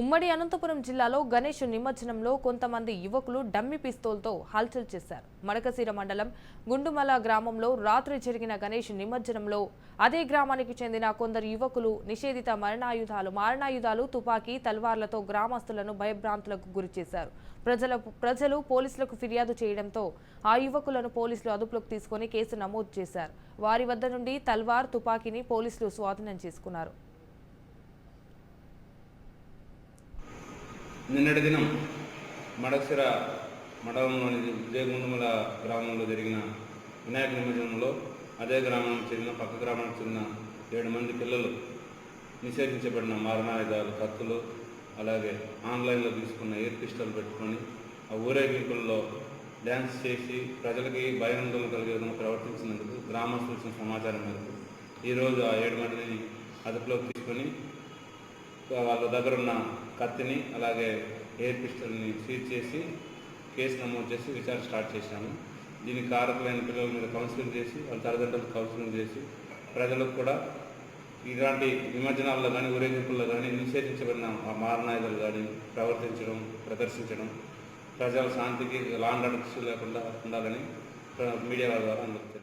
ఉమ్మడి అనంతపురం జిల్లాలో గణేష్ నిమజ్జనంలో కొంతమంది యువకులు డమ్మి పిస్తోల్తో హల్చల్ చేశారు. మడకశీర మండలం గుండుమల గ్రామంలో రాత్రి జరిగిన గణేష్ నిమజ్జనంలో అదే గ్రామానికి చెందిన కొందరు యువకులు నిషేధిత మరణాయుధాలు మారణాయుధాలు తుపాకీ తల్వార్లతో గ్రామస్తులను భయభ్రాంతులకు గురిచేశారు ప్రజల ప్రజలు పోలీసులకు ఫిర్యాదు చేయడంతో ఆ యువకులను పోలీసులు అదుపులోకి తీసుకొని కేసు నమోదు చేశారు. వారి వద్ద నుండి తల్వార్ తుపాకీని పోలీసులు స్వాధీనం చేసుకున్నారు. నిన్నటి దినం మడక్సిర మండలంలోని విజయగుండమల గ్రామంలో జరిగిన వినాయక నిమజ్జనంలో అదే గ్రామానికి చెందిన పక్క గ్రామానికి చెందిన ఏడు మంది పిల్లలు నిషేధించబడిన మారణాయుధాలు కత్తులు అలాగే ఆన్లైన్లో తీసుకున్న ఎయిర్ పిస్టల్ పెట్టుకొని ఆ ఊరేగింపుల్లో డ్యాన్స్ చేసి ప్రజలకి భయాందోళన కలిగే విధంగా ప్రవర్తించినందుకు గ్రామస్తులు సమాచారం మేరకు ఈరోజు ఆ ఏడు మందిని అదుపులోకి తీసుకొని వాళ్ళ దగ్గర ఉన్న కత్తిని అలాగే ఎయిర్ పిస్టల్ని సీజ్ చేసి కేసు నమోదు చేసి విచారణ స్టార్ట్ చేశాము. దీనికి కారకులైన పిల్లల మీద కౌన్సిలింగ్ చేసి వాళ్ళ తల్లిదండ్రులకు కౌన్సిలింగ్ చేసి ప్రజలకు కూడా ఇలాంటి నిమజ్జనాల్లో కానీ ఊరేగింపుల్లో కానీ నిషేధించబడిన ఆ మారణాయుధాలు కానీ ప్రవర్తించడం ప్రదర్శించడం ప్రజల శాంతికి లాండ్ ఆర్డర్స్ లేకుండా ఉండాలని మీడియా ద్వారా అందరికీ